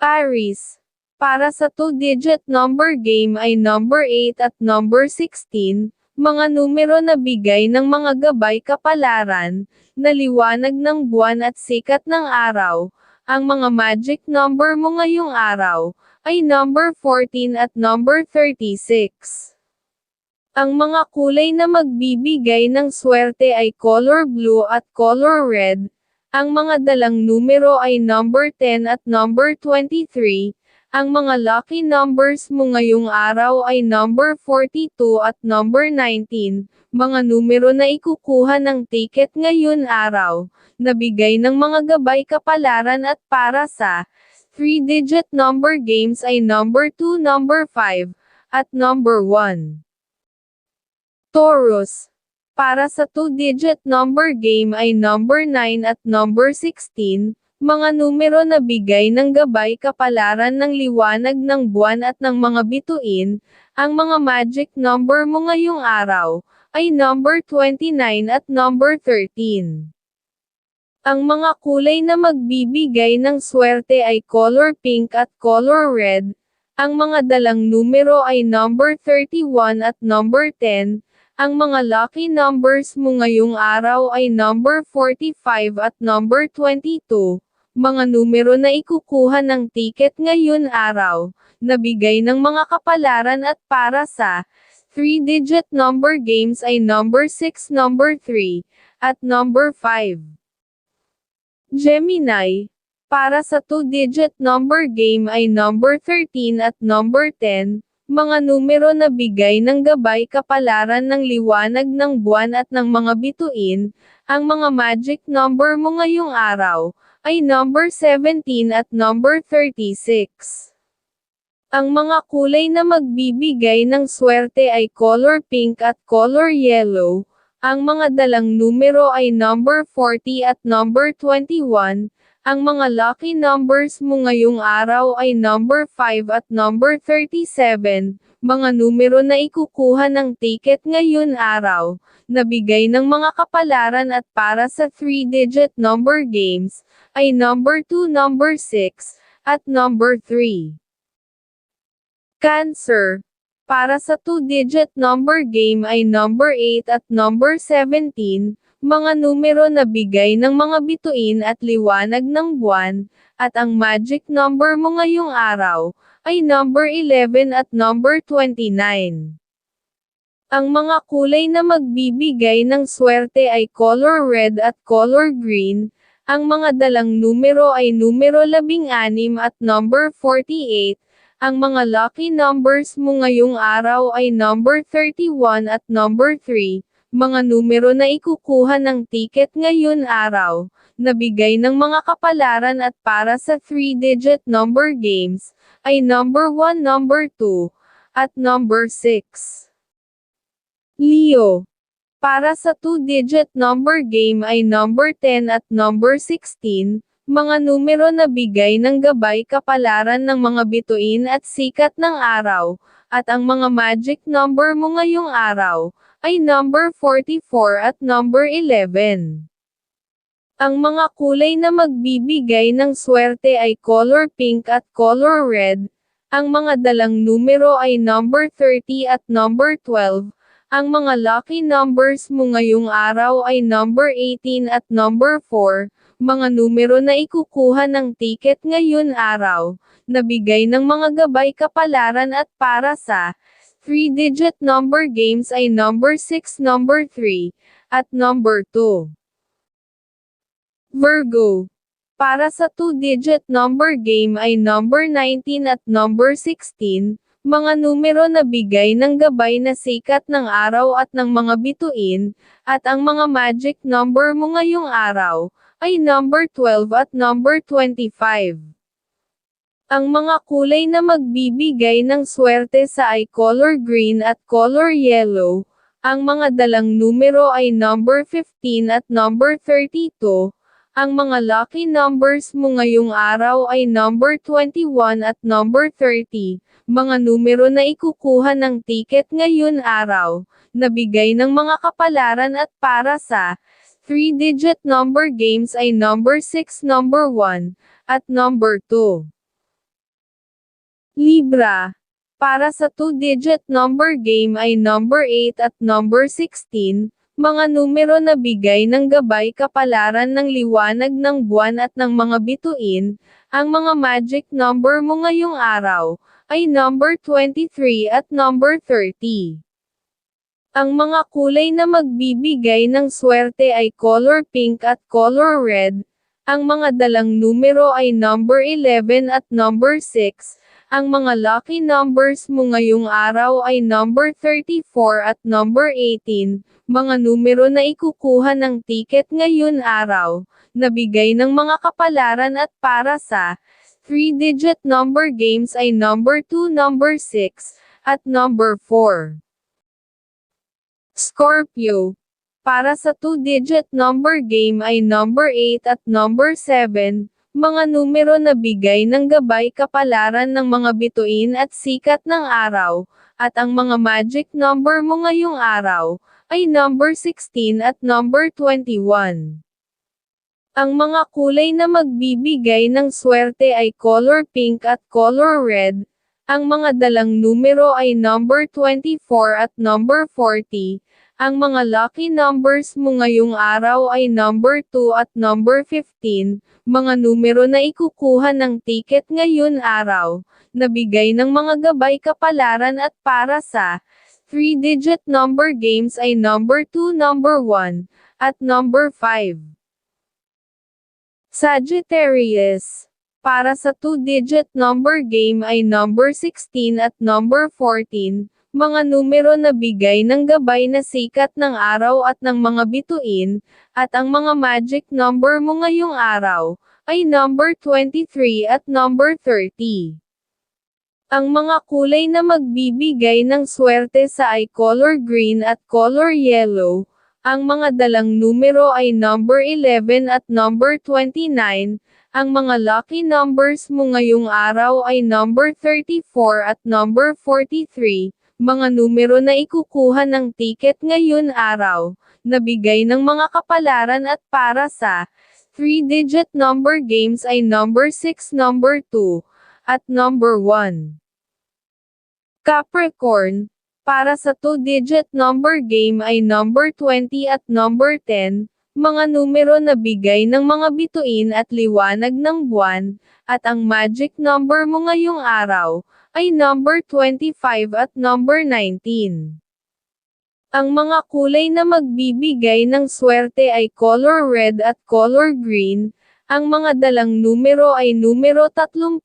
Aries. Para sa two-digit number game ay number 8 at number 16, mga numero na bigay ng mga gabay kapalaran, na liwanag ng buwan at sikat ng araw. Ang mga magic number mo ngayong araw, ay number 14 at number 36. Ang mga kulay na magbibigay ng swerte ay color blue at color red. Ang mga dalang numero ay number 10 at number 23. Ang mga lucky numbers mo ngayong araw ay number 42 at number 19, mga numero na ikukuha ng ticket ngayon araw, nabigay ng mga gabay kapalaran at para sa 3-digit number games ay number 2, number 5, at number 1. Taurus. Para sa 2-digit number game ay number 9 at number 16, mga numero na bigay ng gabay kapalaran ng liwanag ng buwan at ng mga bituin, ang mga magic number mo ngayong araw, ay number 29 at number 13. Ang mga kulay na magbibigay ng swerte ay color pink at color red, ang mga dalang numero ay number 31 at number 10, ang mga lucky numbers mo ngayong araw ay number 45 at number 22, mga numero na ikukuha ng ticket ngayon araw, nabigay ng mga kapalaran at para sa 3-digit number games ay number 6, number 3, at number 5. Gemini. Para sa 2-digit number game ay number 13 at number 10, mga numero na bigay ng gabay kapalaran ng liwanag ng buwan at ng mga bituin, ang mga magic number mo ngayong araw, ay number 17 at number 36. Ang mga kulay na magbibigay ng swerte ay color pink at color yellow, ang mga dalang numero ay number 40 at number 21, ang mga lucky numbers mo ngayong araw ay number 5 at number 37, mga numero na ikukuha ng ticket ngayon araw, nabigay ng mga kapalaran at para sa 3-digit number games, ay number 2, number 6, at number 3. Cancer. Para sa 2-digit number game ay number 8 at number 17, mga numero na bigay ng mga bituin at liwanag ng buwan, at ang magic number mo ngayong araw, ay number 11 at number 29. Ang mga kulay na magbibigay ng swerte ay color red at color green, ang mga dalang numero ay numero 16 at number 48, ang mga lucky numbers mo ngayong araw ay number 31 at number 3, mga numero na ikukuha ng ticket ngayon araw, nabigay ng mga kapalaran at para sa 3-digit number games, ay number 1, number 2, at number 6. Leo. Para sa 2-digit number game ay number 10 at number 16, mga numero na bigay ng gabay kapalaran ng mga bituin at sikat ng araw, at ang mga magic number mo ngayong araw, ay number 44 at number 11. Ang mga kulay na magbibigay ng swerte ay color pink at color red, ang mga dalang numero ay number 30 at number 12, ang mga lucky numbers mo ngayong araw ay number 18 at number 4, mga numero na ikukuha ng ticket ngayon araw, nabigay ng mga gabay kapalaran at para sa 3-digit number games ay number 6, number 3, at number 2. Virgo. Para sa 2-digit number game ay number 19 at number 16, mga numero na bigay ng gabay na sikat ng araw at ng mga bituin, at ang mga magic number mo ngayong araw, ay number 12 at number 25. Ang mga kulay na magbibigay ng swerte sa ay color green at color yellow, ang mga dalang numero ay number 15 at number 32, ang mga lucky numbers mo ngayong araw ay number 21 at number 30, mga numero na ikukuha ng ticket ngayon araw, nabigay ng mga kapalaran at para sa 3-digit number games ay number 6, number 1, at number 2. Libra. Para sa two-digit number game ay number 8 at number 16, mga numero na bigay ng gabay kapalaran ng liwanag ng buwan at ng mga bituin, ang mga magic number mo ngayong araw, ay number 23 at number 30. Ang mga kulay na magbibigay ng swerte ay color pink at color red, ang mga dalang numero ay number 11 at number 6, ang mga lucky numbers mo ngayong araw ay number 34 at number 18, mga numero na ikukuha ng ticket ngayon araw, nabigay ng mga kapalaran at para sa 3-digit number games ay number 2, number 6, at number 4. Scorpio. Para sa 2-digit number game ay number 8 at number 7, mga numero na bigay ng gabay kapalaran ng mga bituin at sikat ng araw, at ang mga magic number mo ngayong araw, ay number 16 at number 21. Ang mga kulay na magbibigay ng swerte ay color pink at color red, ang mga dalang numero ay number 24 at number 40, ang mga lucky numbers mo ngayong araw ay number 2 at number 15, mga numero na ikukuha ng ticket ngayon araw, nabigay ng mga gabay kapalaran at para sa 3-digit number games ay number 2, number 1, at number 5. Sagittarius. Para sa 2-digit number game ay number 16 at number 14, mga numero na bigay ng gabay na sikat ng araw at ng mga bituin, at ang mga magic number mo ngayong araw, ay number 23 at number 30. Ang mga kulay na magbibigay ng swerte sa ay color green at color yellow, ang mga dalang numero ay number 11 at number 29, ang mga lucky numbers mo ngayong araw ay number 34 at number 43, mga numero na ikukuha ng ticket ngayon araw, nabigay ng mga kapalaran at para sa 3-digit number games ay number 6, number 2, at number 1. Capricorn, para sa 2-digit number game ay number 20 at number 10, mga numero na bigay ng mga bituin at liwanag ng buwan, at ang magic number mo ngayong araw, ay number 25 at number 19. Ang mga kulay na magbibigay ng swerte ay color red at color green, ang mga dalang numero ay numero 35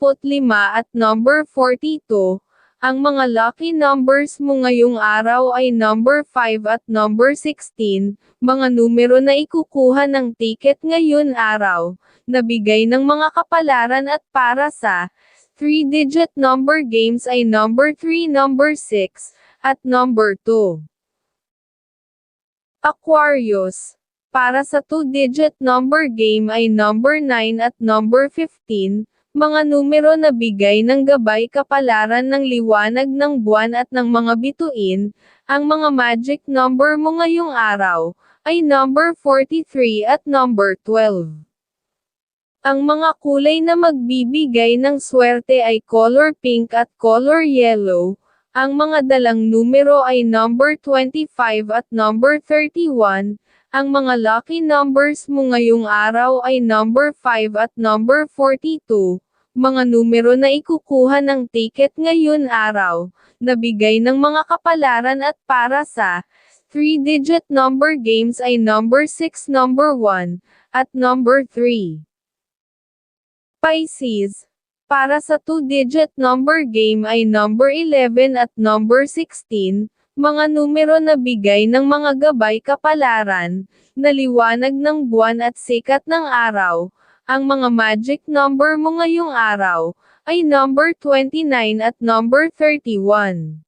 at number 42, ang mga lucky numbers mo ngayong araw ay number 5 at number 16, mga numero na ikukuha ng ticket ngayon araw, nabigay ng mga kapalaran at para sa 3-digit number games ay number 3, number 6, at number 2. Aquarius. Para sa 2-digit number game ay number 9 at number 15, mga numero na bigay ng gabay kapalaran ng liwanag ng buwan at ng mga bituin, ang mga magic number mo ngayong araw, ay number 43 at number 12. Ang mga kulay na magbibigay ng swerte ay color pink at color yellow. Ang mga dalang numero ay number 25 at number 31. Ang mga lucky numbers mo ngayong araw ay number 5 at number 42. Mga numero na ikukuha ng ticket ngayon araw, nabigay ng mga kapalaran at para sa 3-digit number games ay number 6, number 1, at number 3. Pisces. Para sa two-digit number game ay number 11 at number 16, mga numero na bigay ng mga gabay kapalaran, na liwanag ng buwan at sikat ng araw, ang mga magic number mo ngayong araw, ay number 29 at number 31.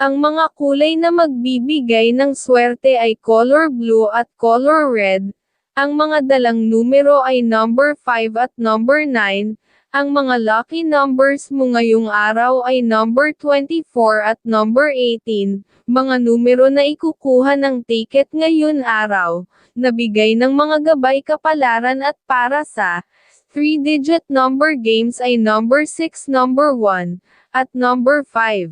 Ang mga kulay na magbibigay ng swerte ay color blue at color red, ang mga dalang numero ay number 5 at number 9. Ang mga lucky numbers mo ngayong araw ay number 24 at number 18, mga numero na ikukuha ng ticket ngayon araw, nabigay ng mga gabay kapalaran at para sa Three-digit number games ay number 6, number 1, at number 5.